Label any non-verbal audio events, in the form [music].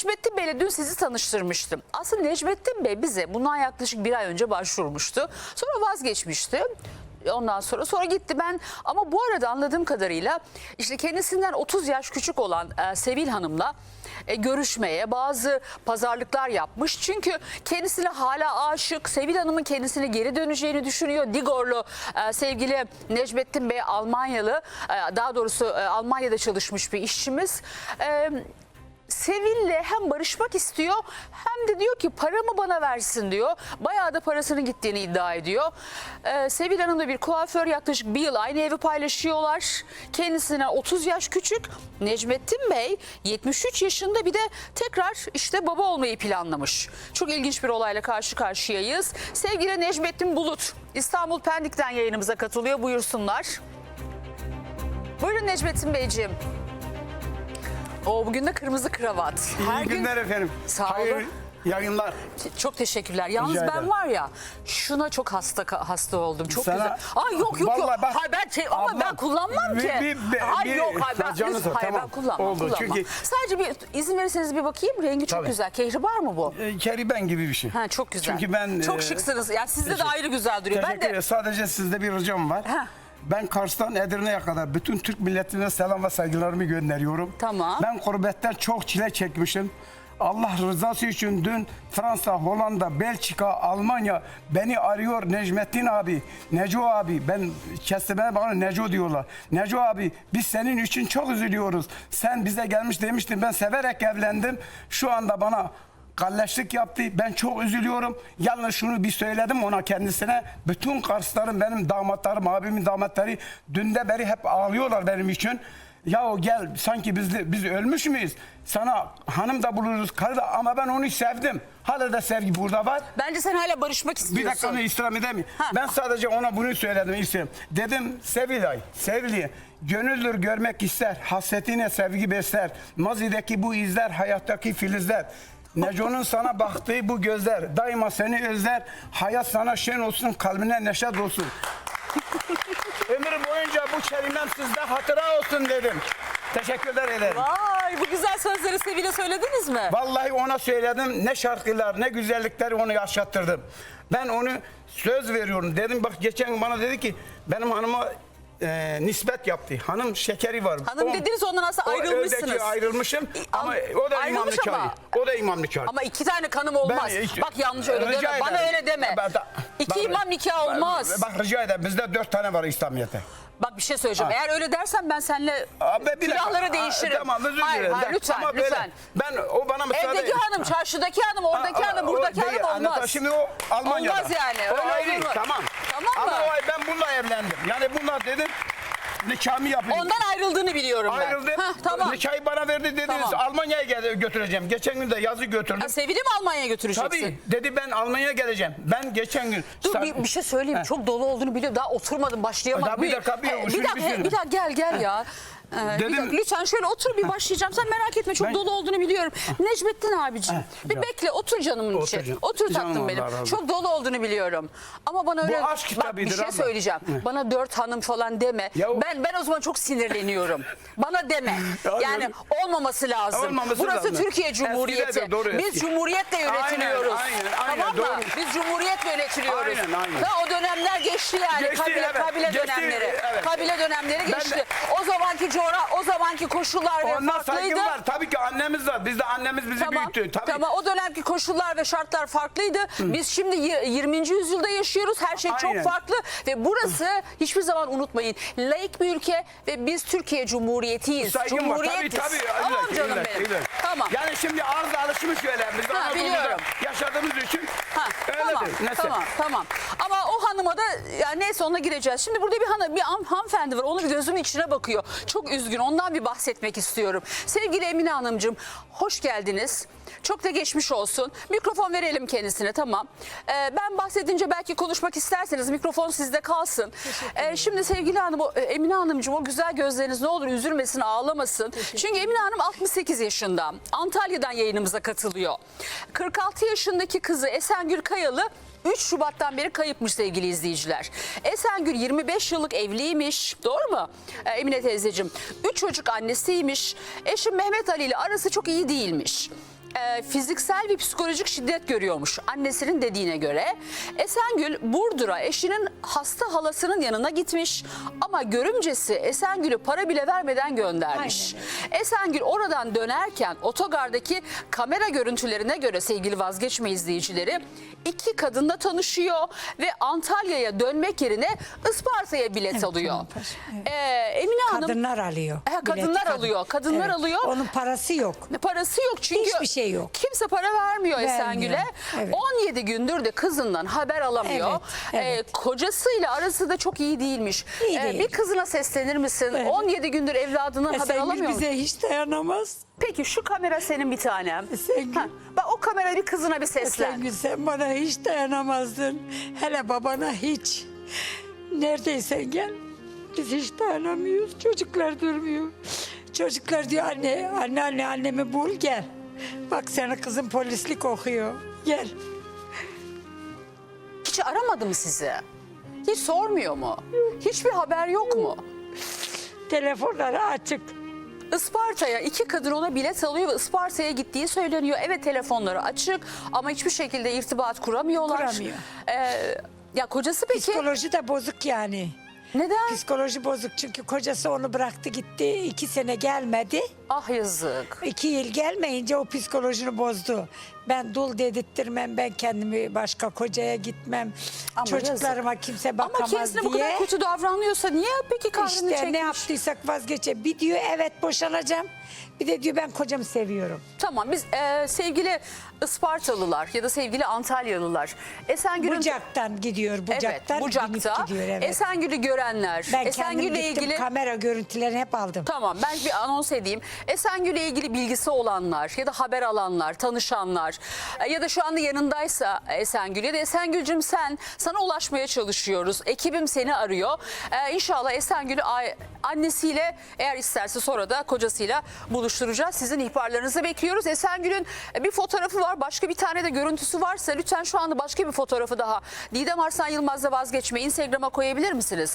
Necmettin Bey'le dün sizi tanıştırmıştım. Aslında Necmettin Bey bize bundan yaklaşık bir ay önce başvurmuştu. Sonra vazgeçmişti. Ondan sonra sonra gitti ben ama bu arada anladığım kadarıyla işte kendisinden 30 yaş küçük olan e, Sevil Hanım'la e, görüşmeye bazı pazarlıklar yapmış. Çünkü kendisine hala aşık. Sevil Hanım'ın kendisine geri döneceğini düşünüyor. Digorlu e, sevgili Necmettin Bey Almanyalı e, daha doğrusu e, Almanya'da çalışmış bir işçimiz. E, Sevil'le hem barışmak istiyor hem de diyor ki paramı bana versin diyor. Bayağı da parasının gittiğini iddia ediyor. Ee, Sevil Hanım da bir kuaför yaklaşık bir yıl aynı evi paylaşıyorlar. Kendisine 30 yaş küçük. Necmettin Bey 73 yaşında bir de tekrar işte baba olmayı planlamış. Çok ilginç bir olayla karşı karşıyayız. Sevgili Necmettin Bulut İstanbul Pendik'ten yayınımıza katılıyor. Buyursunlar. Buyurun Necmettin Beyciğim. O bugün de kırmızı kravat. İyi günler efendim. Sağ olun. Hayır yayınlar. Çok teşekkürler. Yalnız Rica ben ederim. var ya şuna çok hasta hasta oldum. Çok Sana- güzel. Ay yok yok yok. Bak- Hayır ben şey, ama Ablam, ben kullanmam bir- ki. bir- bir- hayır bir- yok hayır ben, Canı sağ, hayır, tamam. ben kullanmam. Oldu, kullanmam. çünkü- Sadece bir izin verirseniz bir bakayım. Rengi çok Tabii. güzel. Kehribar mı bu? E, Keriben gibi bir şey. Ha çok güzel. Çünkü ben çok e, şıksınız. Yani sizde de ayrı güzel duruyor. Ben Teşekkür de ederim. Sadece sizde bir ricam var. Heh. Ben Kars'tan Edirne'ye kadar bütün Türk milletine selam ve saygılarımı gönderiyorum. Tamam. Ben gurbetten çok çile çekmişim. Allah rızası için dün Fransa, Hollanda, Belçika, Almanya beni arıyor Necmettin abi, Neco abi. Ben kestirmeye bana Neco diyorlar. Neco abi biz senin için çok üzülüyoruz. Sen bize gelmiş demiştin ben severek evlendim. Şu anda bana kalleşlik yaptı. Ben çok üzülüyorum. Yalnız şunu bir söyledim ona kendisine. Bütün Karslarım benim damatlarım, abimin damatları dünde beri hep ağlıyorlar benim için. Ya gel sanki biz biz ölmüş müyüz? Sana hanım da buluruz, karı da ama ben onu sevdim. Hala da sevgi burada var. bence sen hala barışmak Bir istiyorsun. dakika onu istirham edemeyim. Ha. Ben sadece ona bunu söyledim istiyorum. Dedim Sevilay, Sevili gönüldür görmek ister. Hasretine sevgi besler. Mazideki bu izler, hayattaki filizler. Neco'nun sana baktığı bu gözler daima seni özler. Hayat sana şen olsun, kalbine neşet olsun. [laughs] Ömür boyunca bu kelimem sizde hatıra olsun dedim. Teşekkürler ederim. Vay bu güzel sözleri Sevil'e söylediniz mi? Vallahi ona söyledim ne şarkılar ne güzellikleri onu yaşattırdım. Ben onu söz veriyorum dedim bak geçen gün bana dedi ki benim hanıma e, nispet yaptı. Hanım şekeri var. Hanım O- dediniz ondan aslında o ayrılmışsınız. öteki ayrılmışım ama o da ayrılmış ama- çağırıyor. O da imamlı çağırıyor. Ama iki tane kanım olmaz. Ben hiç- Bak yanlış öyle Rica deme. Bana ederim. öyle deme. Ben- ben- İki ben- imam nikahı ben- olmaz. Bak rica ederim bizde dört tane var İslamiyet'te. Bak bir şey söyleyeceğim. Eğer öyle dersen ben seninle Abi bir dakika. külahları Aa, değiştiririm. Tamam özür hayır, dilerim. hayır, lütfen ama böyle- lütfen. Ben o bana müsaade Evdeki hanım, çarşıdaki hanım, oradaki Aa, hanım, o buradaki değil, hanım olmaz. anlatan- Şimdi o Almanya'da. Olmaz yani, O öyle ayrı, olur mu? Tamam. Tamam mı? Ama o bununla evlendim. Yani bununla dedim nikahımı yapayım. Ondan ayrıldığını biliyorum ben. Ayrıldım. Hah, tamam. Nikahı bana verdi dediniz Tamam. Almanya'ya gel- götüreceğim. Geçen gün de yazı götürdüm. Ha, Sevil'i mi Almanya'ya götüreceksin? Tabii dedi ben Almanya'ya geleceğim. Ben geçen gün Dur Sa- bir, bir şey söyleyeyim. Çok dolu olduğunu biliyorum. Daha oturmadım, başlayamadım. Daha bir dakika, bir- şunu bir dakika, bir dakika gel gel ya. [laughs] Ee, bir Dedim- dakika, lütfen şöyle otur bir başlayacağım. Sen merak etme çok Ben- dolu olduğunu biliyorum. Necmettin abicim bir canım. bekle otur canımın içi. Otur Canım tatlım Allah benim. razı olsun. Çok dolu olduğunu biliyorum. Ama bana öyle aşk bak bir kitabıdır şey abla. söyleyeceğim. Bana dört hanım falan deme. Ya o- Ben ben o zaman çok sinirleniyorum. bana deme. [laughs] Ya Yani olmaması lazım. Olmaması Burası lazım. Türkiye Cumhuriyeti. Eskidedir, doğru, Biz eski. cumhuriyetle yönetiliyoruz. Aynen, aynen, tamam mı? doğru. Biz cumhuriyetle yönetiliyoruz. Aynen, aynen. Ve o dönemler geçti yani. Geçti, kabile evet. kabile Geçti, dönemleri. evet. Kabile dönemleri Ben de- geçti. O zamanki coğra o zamanki koşullar ve Ondan farklıydı. saygım var. Tabii ki annemiz var. Bizde annemiz bizi Tamam. büyüttü. Tabii. Tamam. O dönemki koşullar ve şartlar farklıydı. Biz şimdi y- 20. yüzyılda yaşıyoruz. Her şey Aynen. çok farklı ve burası hiçbir zaman unutmayın. Laik bir ülke ve biz Türkiye Cumhuriyetiyiz. Saygım var. Tabii Cumhuriyetiz. tabii. Tamam canım illaki, benim. illaki. Tamam. Yani şimdi arz alışmış öyle. Biz Anadolu'da biliyorum. yaşadığımız için Ha, öyledir. tamam, tamam, tamam. Ama hanıma da yani neyse ona gireceğiz. Şimdi burada bir hanım, bir han- hanımefendi var. Onun gözümün içine bakıyor. Çok üzgün. Ondan bir bahsetmek istiyorum. Sevgili Emine Hanımcığım, hoş geldiniz. Çok da geçmiş olsun. Mikrofon verelim kendisine tamam. Ee, ben bahsedince belki konuşmak isterseniz mikrofon sizde kalsın. Ee, şimdi sevgili hanım, o, e, Emine Hanımcığım o güzel gözleriniz ne olur üzülmesin, ağlamasın. Çünkü Emine Hanım 68 yaşında. Antalya'dan yayınımıza katılıyor. 46 yaşındaki kızı Esengül Kayalı 3 Şubat'tan beri kayıpmış sevgili izleyiciler. Esengül 25 yıllık evliymiş. Doğru mu? Ee, Emine teyzeciğim. 3 çocuk annesiymiş. Eşim Mehmet Ali ile arası çok iyi değilmiş. E, fiziksel ve psikolojik şiddet görüyormuş annesinin dediğine göre. Esengül Burdur'a eşinin hasta halasının yanına gitmiş ama görümcesi Esengül'ü para bile vermeden göndermiş. Esengül oradan dönerken otogardaki kamera görüntülerine göre sevgili vazgeçme izleyicileri iki kadınla tanışıyor ve Antalya'ya dönmek yerine Isparta'ya bilet Evet, alıyor. tamam, evet. Ee, Emine Hanım Kadınlar alıyor. He, kadınlar kadın. alıyor, kadınlar alıyor. Onun parası yok. Parası yok çünkü Hiçbir şey yok. Kimse para vermiyor, Vermiyor, Esengül'e. evet. 17 gündür de kızından haber alamıyor. Evet, evet. Ee, kocasıyla arası da çok iyi değilmiş. İyi Ee, değil. bir kızına seslenir misin? Evet. 17 gündür evladından haber Esengül alamıyor musun? bize hiç dayanamaz. Peki şu kamera senin bir tanem. Esengül. Ha, bak o kamera bir kızına bir seslen. Esengül sen bana hiç dayanamazdın. Hele babana hiç. Neredeysen gel. Biz hiç dayanamıyoruz. Çocuklar durmuyor. Çocuklar diyor anne, anne anne annemi bul gel. Bak senin kızın polislik okuyor. Gel. Hiç aramadı mı sizi? Hiç sormuyor mu? Hiçbir haber yok mu? Telefonları açık. Isparta'ya iki kadın ona bilet alıyor ve Isparta'ya gittiği söyleniyor. Evet telefonları açık ama hiçbir şekilde irtibat kuramıyorlar. Kuramıyor. Ee, ya kocası peki Psikoloji de bozuk yani. Neden? Psikoloji bozuk çünkü kocası onu bıraktı gitti. iki sene gelmedi. Ah yazık. İki yıl gelmeyince o psikolojini bozdu. Ben dul dedirttirmem, ben kendimi başka kocaya gitmem. Ama Çocuklarıma kimse bakamaz Ama kendisine bu diye. kadar kötü davranıyorsa niye peki kahrını işte çekmiş? ne yaptıysak vazgeçe. Bir diyor evet boşanacağım. Bir de diyor ben kocamı seviyorum. Tamam biz e, sevgili Ispartalılar ya da sevgili Antalyalılar Esengül'ün Bucaktan gidiyor, bucaktan evet, Bucak'ta binip gidiyor. Evet. Esengül'ü görenler ben kendim Esengül'le gittim ilgili kamera görüntülerini hep aldım. Tamam ben bir anons edeyim. Esengül'le ilgili bilgisi olanlar ya da haber alanlar, tanışanlar e, ya da şu anda yanındaysa Esengül ya da Esengül'cüm sen sana ulaşmaya çalışıyoruz. Ekibim seni arıyor. Ee, inşallah Esengül'ü annesiyle eğer isterse sonra da kocasıyla buluşturacağız. Sizin ihbarlarınızı bekliyoruz. Esengül'ün e, bir fotoğrafı var. Başka bir tane de görüntüsü varsa lütfen şu anda başka bir fotoğrafı daha Didem Arslan Yılmaz'la vazgeçme Instagram'a koyabilir misiniz?